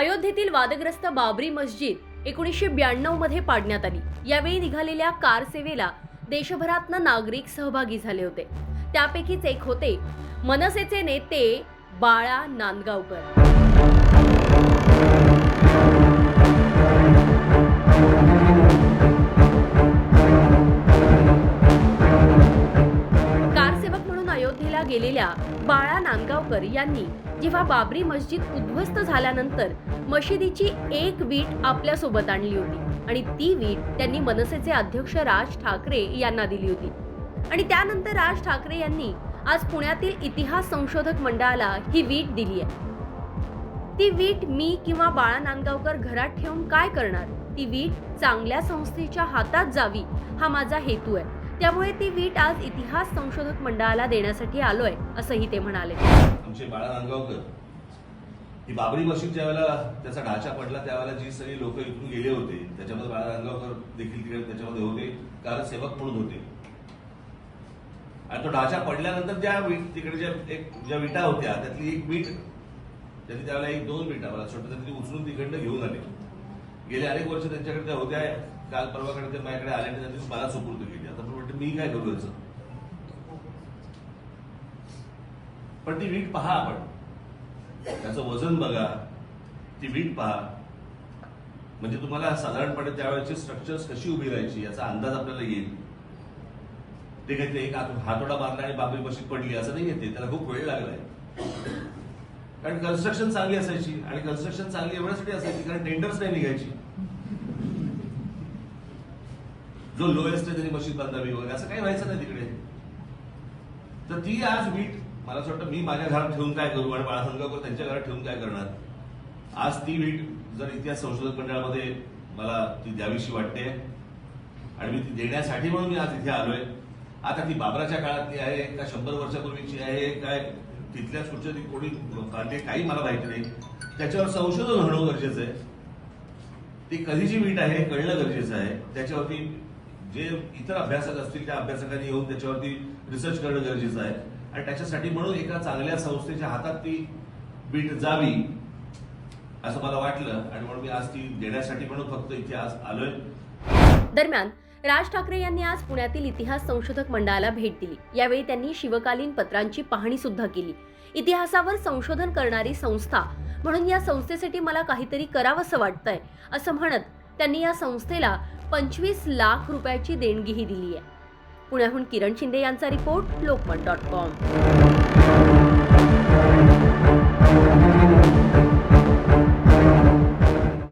अयोध्येतील वादग्रस्त बाबरी मस्जिद एकोणीसशे ब्याण्णवमध्ये पाडण्यात आली. यावेळी निघालेल्या कार सेवेला देशभरातनं नागरिक सहभागी झाले होते. त्यापैकीच एक होते मनसेचे नेते बाळा नांदगावकर. गेलेल्या बाळा नांदगावकर यांनी जेव्हा बाबरी मस्जिद उद्ध्वस्त झाल्यानंतर मशिदीची एक वीट आपल्यासोबत आणली होती आणि ती वीट त्यांनी मनसेचे अध्यक्ष राज ठाकरे यांना दिली होती. आणि त्यानंतर राज ठाकरे यांनी आज पुण्यातील इतिहास संशोधक मंडळाला ही वीट दिली आहे. ती वीट मी किंवा बाळा नांदगावकर घरात ठेवून काय करणार? ती वीट चांगल्या संस्थेच्या हातात जावी हा माझा हेतू आहे. त्यामुळे ती वीट आज इतिहास संशोधक मंडळाला देण्यासाठी आलोय असंही ते म्हणाले. आमचे बाळा नांदगावकर ही बाबरी मशीद ज्या वेळेला त्याचा ढाचा पडला त्यावेळेला जी सगळी लोक इथून गेले होते त्याच्यामध्ये बाळा नांदगावकर देखील तिकडे त्याच्यामध्ये होते कारण सेवक म्हणून होते. आणि तो ढाचा पडल्यानंतर ज्या वीट तिकडे ज्या एक ज्या विटा होत्या त्यातली एक वीट त्यांनी त्यावेळेला एक दोन विटा मला छोट्या उचलून तिकडनं घेऊन आले. गेले अनेक वर्ष त्यांच्याकडे त्या होत्या काल परवाकडे ते माझ्याकडे आले आणि त्यांनी मला सुपूर्द केली आता मी म्हणते मी काय करू याचं? पण ती वीट पहा आपण. त्याचं वजन बघा. ती वीट पहा. म्हणजे तुम्हाला साधारणपणे त्यावेळेची स्ट्रक्चर्स कशी उभी राहायची याचा अंदाज आपल्याला येईल. ते काही एक हातोडा मारला आणि बाबरी मशीद पडली असं नाही येते त्याला खूप वेळ लागलाय. कारण कन्स्ट्रक्शन चांगली असायची आणि कन्स्ट्रक्शन चांगली एवढ्यासाठी असायची कारण टेंडर्स नाही निघायची. जो लोएस्ट आहे त्यांनी मशीद बांधावी वगैरे असं काही व्हायचं नाही तिकडे. तर ती आज वीट मला असं वाटतं मी माझ्या घरात ठेवून काय करू? आणि बाळा त्यांच्या घरात ठेवून काय करणार? आज ती वीट जर इतिहास संशोधन मंडळामध्ये मला ती द्यावीशी वाटते आणि मी ती देण्यासाठी म्हणून मी आज इथे आलोय. आता ती बाबराच्या काळातली आहे का शंभर वर्षापूर्वीची आहे काय तिथल्या कुठच्या ती कोणी काढले काही मला माहिती नाही. त्याच्यावर संशोधन होणं गरजेचं आहे. ती कधीची वीट आहे हे कळणं गरजेचं आहे. त्याच्यावरती जे इतर अभ्यासक असतील त्या अभ्यासकांनी येऊन त्याच्यावरती रिसर्च करणं गरजेचं आहे. आणि त्याच्यासाठी म्हणून एका चांगल्या संस्थेच्या हातात ती बीट जावी असं मला वाटलं. आणि म्हणून मी आज ती देण्यासाठी म्हणून फक्त इथे आज आलोय. दरम्यान राज ठाकरे यांनी आज पुण्यातील इतिहास संशोधक मंडळाला भेट दिली. यावेळी त्यांनी शिवकालीन पत्रांची पाहणी सुद्धा केली. इतिहासावर संशोधन करणारी संस्था म्हणून या संस्थेसाठी मला काहीतरी करावंसं वाटतंय असं म्हणत त्यांनी या संस्थेला पंचवीस लाख रुपयाची देणगीही दिली आहे पुण्याहून किरण शिंदे यांचा रिपोर्ट लोकमत डॉट कॉम.